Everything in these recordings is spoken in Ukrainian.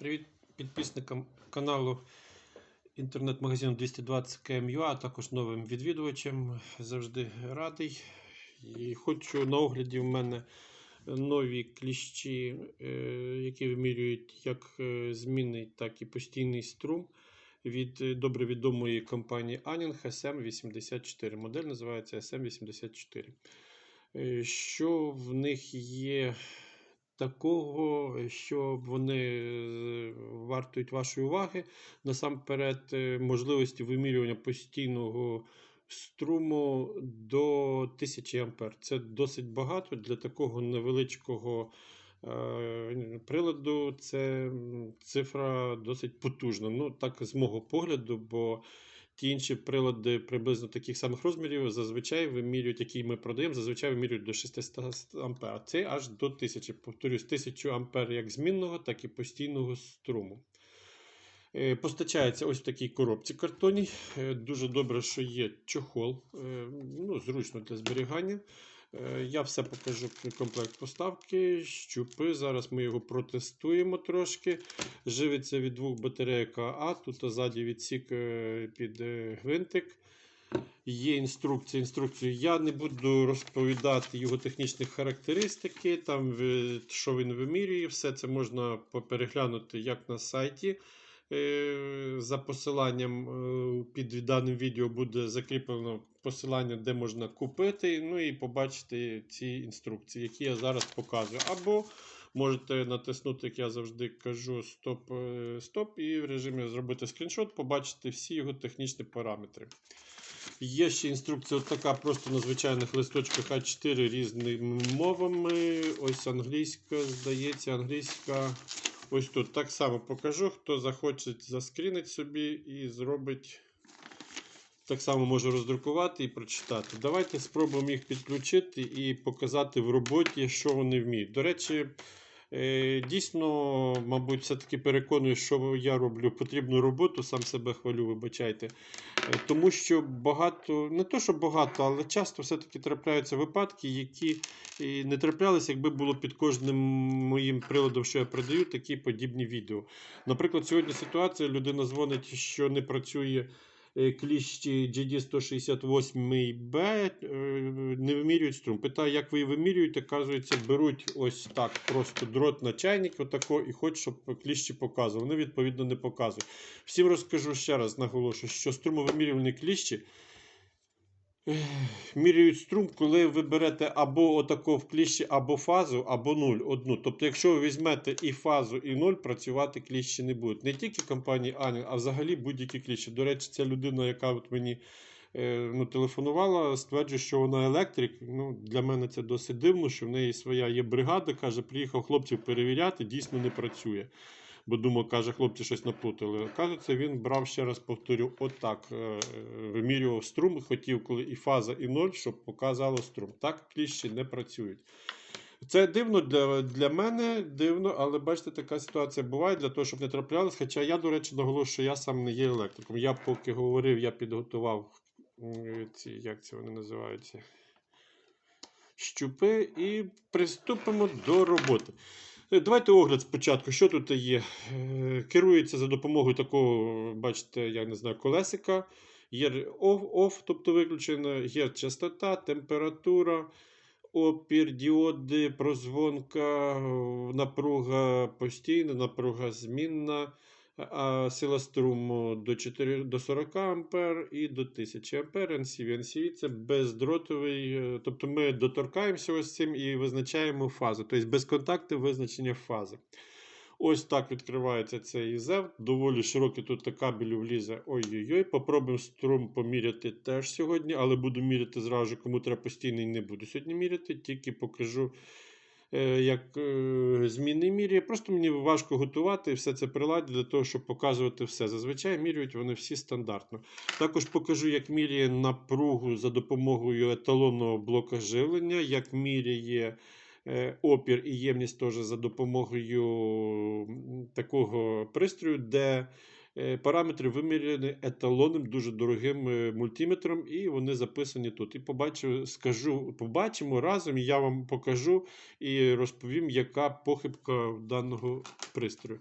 Привіт підписникам каналу інтернет-магазину 220 km.ua, а також новим відвідувачам. Завжди радий. І хочу на огляді в мене нові кліщі, е, які вимірюють як е, змінний, так і постійний струм від е, добре відомої компанії Anning SM84. Модель називається SM84. Е, Що в них є такого, що вони е, вартують вашої уваги. Насамперед, е, можливості вимірювання постійного струму до 1000 А. Це досить багато для такого невеличкого е, приладу. Це цифра досить потужна. Ну, так, з мого погляду, бо ті інші прилади приблизно таких самих розмірів зазвичай вимірюють, які ми продаємо, зазвичай вимірюють до 600 А. Це аж до 1000. Повторюсь, 1000 А як змінного, так і постійного струму. Е, Постачається ось в такій коробці картонній. Е, Дуже добре, що є чохол, е, ну, зручно для зберігання. Е, Я все покажу комплект поставки, щупи. Зараз ми його протестуємо трошки. Живиться від двох батарейок АА. Тут ззаді відсік е, під е, гвинтик. Є інструкція. Інструкцію я не буду розповідати його технічні характеристики, там що він вимірює. Все це можна переглянути як на сайті. Е, За посиланням е, під даним відео буде закріплено посилання, де можна купити, ну і побачити ці інструкції, які я зараз показую. Або можете натиснути, як я завжди кажу, стоп, е, стоп, і в режимі зробити скріншот, побачити всі його технічні параметри. Є ще інструкція така просто на звичайних листочках А4 різними мовами. Ось англійська, здається, англійська. Ось тут так само покажу. Хто захоче заскрінить собі і зробить. Так само можу роздрукувати і прочитати. Давайте спробуємо їх підключити і показати в роботі, що вони вміють. До речі, дійсно, мабуть, все-таки переконую, що я роблю потрібну роботу, сам себе хвалю, вибачайте. Е, Тому що багато, не то, що багато, але часто все-таки трапляються випадки, які не траплялися, якби було під кожним моїм приладом, що я продаю, такі подібні відео. Наприклад, сьогодні ситуація: людина дзвонить, що не працює е, кліщі GD168B, е, не вимірюють струм. Питаю, як ви її вимірюєте, кажуть, беруть ось так, просто дрот на чайник, отако, і хочуть, щоб кліщі показували. Вони відповідно не показують. Всім розкажу ще раз, наголошую, що струмовимірювальні кліщі міряють струм, коли ви берете або отако в кліщі, або фазу, або нуль. Одну. Тобто, якщо ви візьмете і фазу, і нуль, працювати кліщі не будуть. Не тільки компанії Анін, а взагалі будь-які кліщі. До речі, ця людина, яка от мені е, ну, телефонувала, стверджує, що вона електрик. Ну, для мене це досить дивно, що в неї своя є бригада. Каже, приїхав хлопців перевіряти, дійсно не працює. Бо думав, каже, хлопці щось наплутали. Кажеться, він брав, ще раз повторю, отак. е, Вимірював струм, хотів, коли і фаза, і ноль, щоб показало струм. Так кліщі не працюють. Це дивно для, для мене, дивно, але бачите, така ситуація буває для того, щоб не траплялось. Хоча я, до речі, наголошую, що я сам не є електриком. Я поки говорив, я підготував ці, як це вони називаються? Щупи і приступимо до роботи. Е, Давайте огляд спочатку. Що тут є? Е, Керується за допомогою такого, бачите, я не знаю, колесика. Є off, тобто виключено, є частота, температура, опір, діоди, прозвонка, напруга постійна, напруга змінна, а сила струму до 4, до 40 А і до 1000 А. NCV. NCV це бездротовий, е, тобто ми доторкаємося ось цим і визначаємо фазу, тобто без контакту визначення фази. Ось так відкривається цей ІЗЕВ. Доволі широкий тут кабелю влізе. Ой-ой-ой. Попробуємо струм поміряти теж сьогодні, але буду міряти зразу, кому треба постійний, не буду сьогодні міряти, тільки покажу, як е, змінний міряє. Просто мені важко готувати все це приладдя для того, щоб показувати все. Зазвичай міряють вони всі стандартно. Також покажу, як міряє напругу за допомогою еталонного блока живлення, як міряє е, опір і ємність теж за допомогою такого пристрою, де е, параметри виміряні еталонним, дуже дорогим е, мультиметром, і вони записані тут. І побачу, скажу, побачимо разом, і я вам покажу і розповім, яка похибка даного пристрою.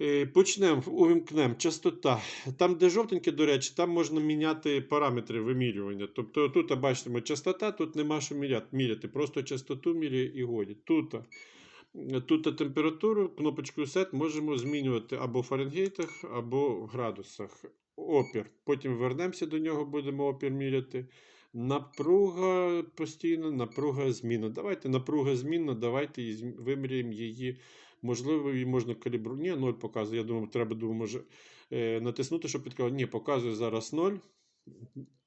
Е, Почнемо, увімкнемо частота. Там, де жовтеньке, до речі, там можна міняти параметри вимірювання. Тобто тут бачимо частота, тут нема що міряти. Просто частоту міряє і годі. Тут, е, тут температуру, кнопочку Set можемо змінювати або в Фаренгейтах, або в градусах. Опір. Потім вернемося до нього, будемо опір міряти. Напруга постійна, напруга змінна. Давайте напруга змінна, давайте виміряємо її. Можливо, її можна калібрувати. Ні, 0 показує. Я думаю, треба думаю, може е, натиснути, щоб підказати. Ні, показує зараз 0.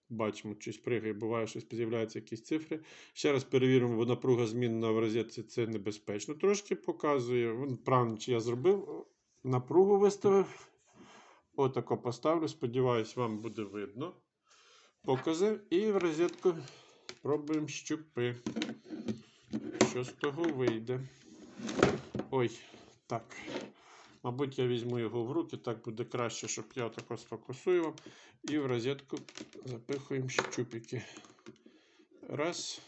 Бачимо, щось пригає, буває, щось з'являються якісь цифри. Ще раз перевіримо, бо напруга змінна в розетці це небезпечно. Трошки показує. Правильно, я зробив. Напругу виставив. Отако поставлю. Сподіваюсь, вам буде видно. Покази. І в розетку пробуємо щупи. Що з того вийде? Ой, так. Мабуть, я візьму його в руки, так буде краще, щоб я тако сфокусую. І в розетку запихуємо щупики. Раз.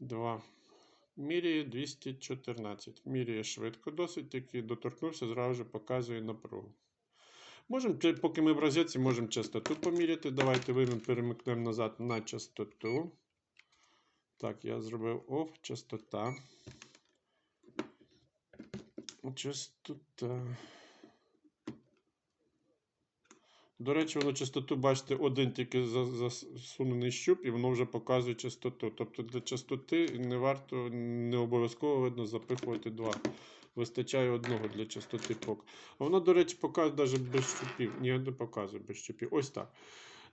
Два. Міряє 214. Міряє швидко досить, тільки доторкнувся, зразу ж показує напругу. Можемо, поки ми в розетці, можемо частоту поміряти. Давайте виймемо, перемикнемо назад на частоту. Так, я зробив OFF, частота. Частота. До речі, воно частоту, бачите, один тільки засунений щуп, і воно вже показує частоту. Тобто для частоти не варто, не обов'язково видно запихувати два. Вистачає одного для частоти пок. А воно, до речі, показує навіть без щупів. Ні, не показує без щупів. Ось так.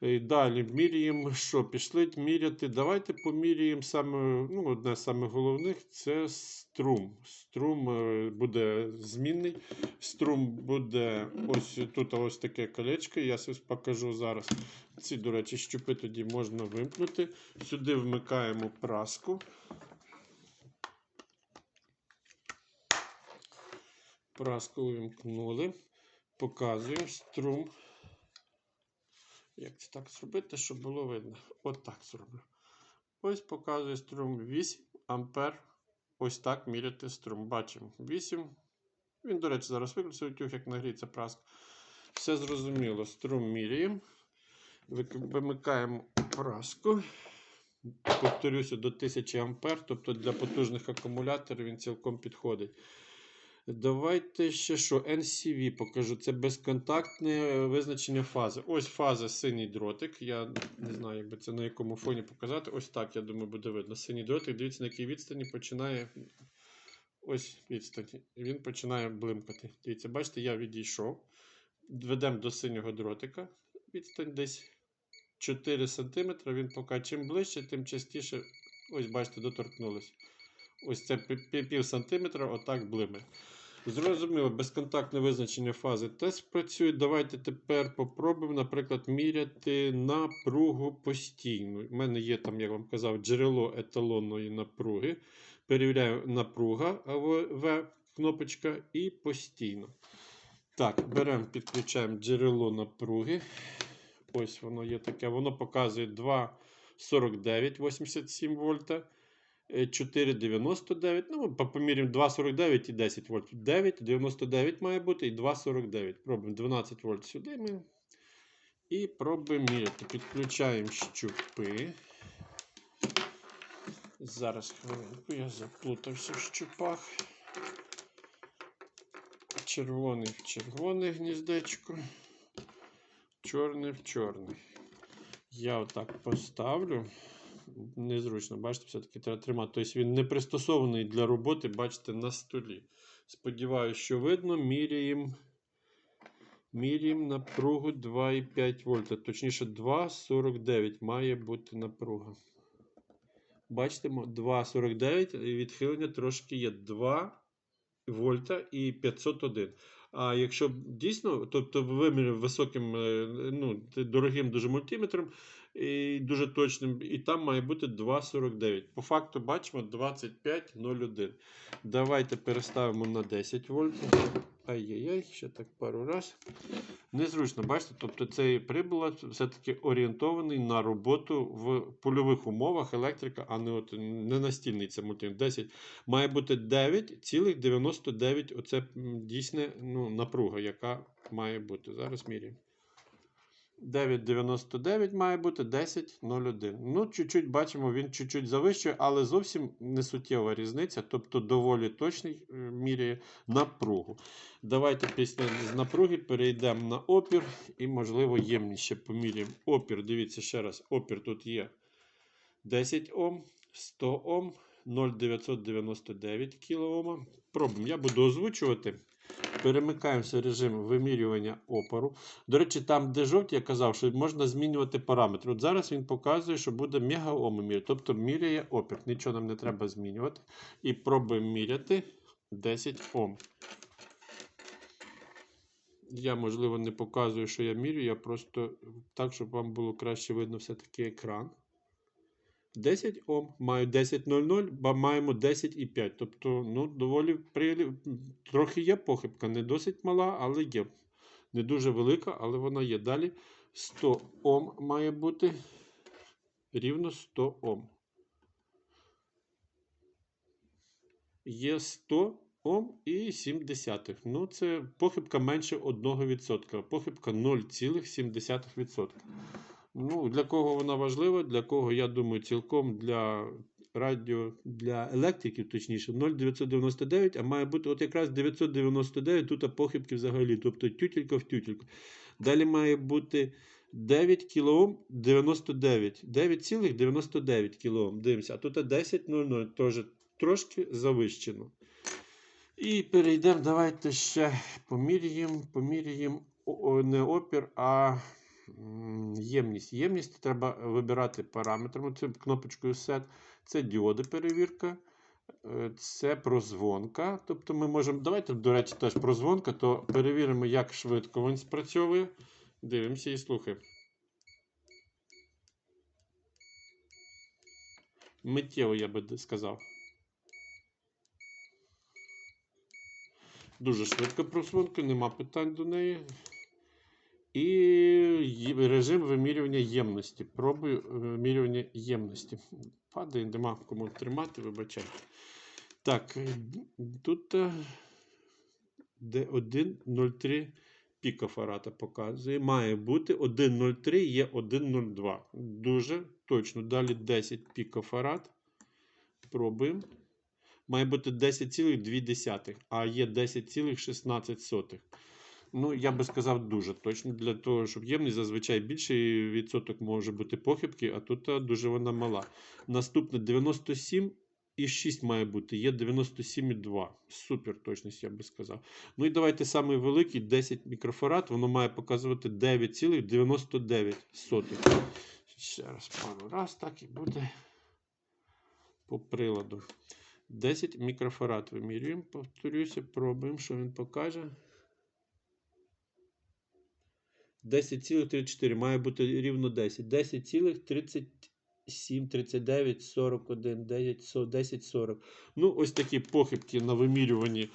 Е, Далі міряємо, що пішли міряти. Давайте поміряємо саме, ну, одне з самих головних це струм. Струм е, буде змінний. Струм буде ось тут ось таке колечко. Я покажу зараз. Ці, до речі, щупи тоді можна вимкнути. Сюди вмикаємо праску. Праску вимкнули. Показуємо струм. Як це так зробити, щоб було видно? От так зроблю. Ось показує струм 8 ампер. Ось так міряти струм. Бачимо 8. Він, до речі, зараз виключив утюг, як нагріється праска. Все зрозуміло. Струм міряємо. Вимикаємо праску. Повторюся, до 1000 ампер, тобто для потужних акумуляторів він цілком підходить. Давайте ще що? NCV покажу. Це безконтактне визначення фази. Ось фаза синій дротик. Я не знаю, як це на якому фоні показати. Ось так, я думаю, буде видно. Синій дротик, дивіться, на якій відстані починає. Ось відстані. І він починає блимкати. Дивіться, бачите, я відійшов. Ведемо до синього дротика. Відстань десь 4 см. Він поки чим ближче, тим частіше. Ось, бачите, доторкнулись. Ось це пі- пі- пів сантиметра, отак блиме. Зрозуміло, безконтактне визначення фази теж працює. Давайте тепер попробуємо, наприклад, міряти напругу постійну. У мене є там, як вам казав, джерело еталонної напруги. Перевіряю напруга В, кнопочка і постійно. Так, беремо, підключаємо джерело напруги. Ось воно є таке. Воно показує 2,49 87 вольта. Е, 4,99. Ну, по- поміряємо 2,49 і 10 вольт. 9,99 має бути і 2,49. Пробуємо 12 вольт сюди. Ми. І пробуємо міряти. Підключаємо щупи. Зараз хвилинку, я заплутався в щупах. Червоний в червоне гніздечко. Чорний в чорний. Я отак поставлю. Незручно, бачите, все-таки треба тримати. Тобто він не пристосований для роботи, бачите, на столі. Сподіваюсь, що видно, міряємо. Міряємо напругу 2,5 вольта. Точніше, 2,49 має бути напруга. Бачите, 2,49 відхилення трошки є 2 вольта і 501. А якщо дійсно, тобто виміряв високим, е, ну, дорогим дуже мультиметром, і дуже точним, і там має бути 2,49. По факту бачимо 25,01. Давайте переставимо на 10 вольт. Ай-яй-яй, ще так пару раз. Незручно, бачите, тобто цей прибулат все-таки орієнтований на роботу в польових умовах електрика, а не от не настільний це мультиварка. 10 має бути 9,99. Оце дійсне ну, напруга, яка має бути. Зараз міряємо. 9,99 має бути 10,01. Ну, чуть-чуть бачимо, він чуть-чуть завищує, але зовсім не суттєва різниця, тобто доволі точний е, міряє напругу. Давайте після з напруги перейдемо на опір і, можливо, ємність ще поміряємо. Опір, дивіться ще раз, опір тут є 10 Ом, 100 Ом, 0,999 кОм. Пробуємо. Я буду озвучувати. Перемикаємося в режим вимірювання опору. До речі, там, де жовті, я казав, що можна змінювати параметри. От зараз він показує, що буде мегаоми міряти, тобто міряє опір. Нічого нам не треба змінювати. І пробуємо міряти 10 Ом. Я, можливо, не показую, що я мірю, я просто так, щоб вам було краще видно все-таки екран. 10 Ом, маю 10.00, ба маємо 10,5. Тобто, ну, доволі при... трохи є похибка, не досить мала, але є. Не дуже велика, але вона є. Далі 100 Ом має бути рівно 100 Ом. Є 100 Ом і 7 десятих. Ну, це похибка менше 1%. Похибка 0,7%. Ну, для кого вона важлива, для кого, я думаю, цілком для радіо, для електриків, точніше, 0,999, а має бути от якраз 999, тут похибки взагалі, тобто тютілька в тютільку. Далі має бути 9 кОм 99, 9,99 кОм. Дивимося, а тут 10,00, теж трошки завищено. І перейдемо, давайте ще поміряємо, поміряємо не опір, а ємність. Ємність треба вибирати параметрами. Це кнопочкою Set. Це діоди перевірка. е, Це прозвонка. Тобто ми можемо. Давайте, до речі, теж прозвонка, то перевіримо, як швидко він спрацьовує. Дивимося і слухаємо. Миттєво, я би сказав. Дуже швидко прозвонка, нема питань до неї. І режим вимірювання ємності. Пробую е, вимірювання ємності. Падає, нема кому тримати, вибачайте. Так, е, тут е, де 1,03 пікофарада показує. Має бути 1,03 є 1,02. Дуже точно. Далі 10 пікофарад. Пробуємо. Має бути 10,2, а є 10,16. Ну, я би сказав, дуже точно. Для того, щоб ємність зазвичай більший відсоток може бути похибки, а тут дуже вона мала. Наступне 97,6 має бути, є 97,2. Супер точність, я би сказав. Ну і давайте самий великий 10 мікрофарад, воно має показувати 9,99. Ще раз пару раз, так і буде по приладу. 10 мікрофарад вимірюємо, повторюся, пробуємо, що він покаже. 10,34 має бути рівно 10. 10,37, 39, 41, 10, 10, 40. Ну, ось такі похибки на вимірюванні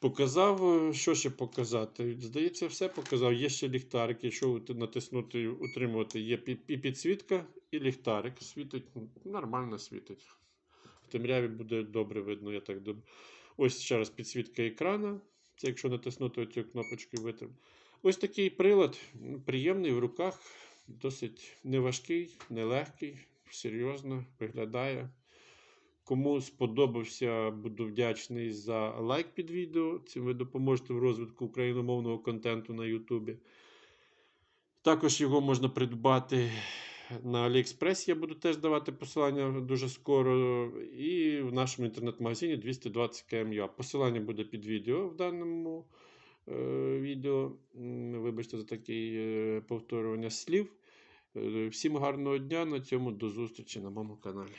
показав. Що ще показати? Здається, все показав. Є ще ліхтарик. Якщо натиснути утримувати, є і підсвітка, і ліхтарик. Світить, ну, нормально світить. В темряві буде добре видно, я так думаю. Ось ще раз підсвітка екрана. Це якщо натиснути цю кнопочку і витримати. Ось такий прилад, приємний в руках, досить неважкий, нелегкий, серйозно виглядає. Кому сподобався, буду вдячний за лайк під відео. Цим ви допоможете в розвитку україномовного контенту на Ютубі. Також його можна придбати на AliExpress. Я буду теж давати посилання дуже скоро. І в нашому інтернет-магазині 220 km Посилання буде під відео в даному відео. Вибачте за таке повторювання слів. Е, Всім гарного дня. На цьому до зустрічі на моєму каналі.